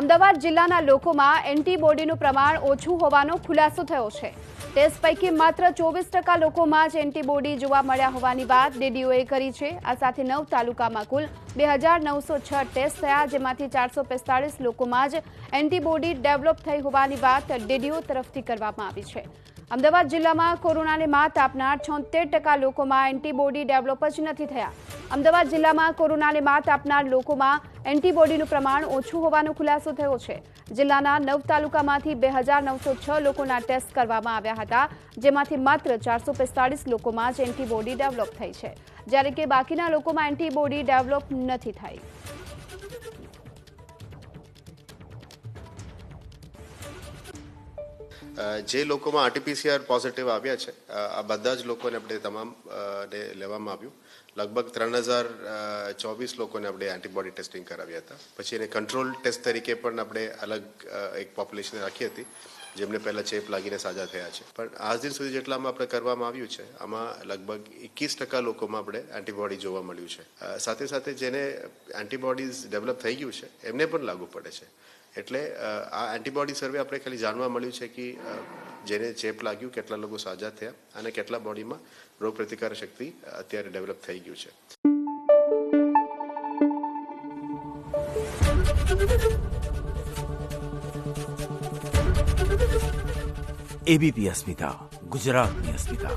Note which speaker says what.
Speaker 1: અમદાવાદ જિલ્લાના લોકોમાં એન્ટીબોડીનું પ્રમાણ ઓછું હોવાનો ખુલાસો થયો છે. ટેસ્ટ પૈકી માત્ર ચોવીસ ટકા લોકોમાં જ એન્ટીબોડી જોવા મળ્યા હોવાની વાત ડીડીઓએ કરી છે. આ સાથે નવ તાલુકામાં કુલ બે હજાર નવસો છ ટેસ્ટ થયા, જેમાંથી ચારસો પિસ્તાળીસ લોકોમાં જ એન્ટીબોડી ડેવલપ થઈ હોવાની વાત ડીડીઓ તરફથી કરવામાં આવી છે. અમદાવાદ જિલ્લામાં કોરોનાને માત આપનાર છોતેર ટકા લોકોમાં એન્ટીબોડી ડેવલપ જ નથી થયા. અમદાવાદ જિલ્લામાં કોરોનાને માત આપનાર લોકોમાં એન્ટીબોડીનું પ્રમાણ ઓછું હોવાનો ખુલાસો થયો છે. જિલ્લાના નવ તાલુકામાંથી બે લોકોના ટેસ્ટ કરવામાં આવ્યા હતા, જેમાંથી માત્ર ચારસો લોકોમાં જ એન્ટીબોડી ડેવલપ થઈ છે. જ્યારે કે બાકીના લોકોમાં એન્ટીબોડી ડેવલપ નથી થઈ
Speaker 2: જે લોકોમાં આરટીપીસીઆર પોઝિટિવ આવ્યા છે આ બધા જ લોકોને આપણે તમામ ને લેવામાં આવ્યું. લગભગ ત્રણ હજાર ચોવીસ લોકોને આપણે એન્ટીબોડી ટેસ્ટિંગ કરાવ્યા હતા. પછી એને કંટ્રોલ ટેસ્ટ તરીકે પણ આપણે અલગ એક પોપ્યુલેશન રાખી હતી, જેમને પહેલાં ચેપ લાગીને સાજા થયા છે. પણ આજ દિન સુધી જેટલામાં આપણે કરવામાં આવ્યું છે, આમાં લગભગ એકવીસ ટકા લોકોમાં આપણે એન્ટીબોડી જોવા મળ્યું છે. સાથે સાથે જેને એન્ટીબોડીઝ ડેવલપ થઈ ગયું છે, એમને પણ લાગુ પડે છે. એટલે આ એન્ટીબોડી સર્વે આપણે ખાલી જાણવા મળ્યું છે કે જેને ચેપ લાગ્યું, કેટલા લોકો સાજા થયા અને કેટલા બોડીમાં રોગ પ્રતિકાર શક્તિ અત્યારે ડેવલપ થઈ ગયું છે.
Speaker 3: એબીપી અસ્મિતા ગુજરાતની અસ્મિતા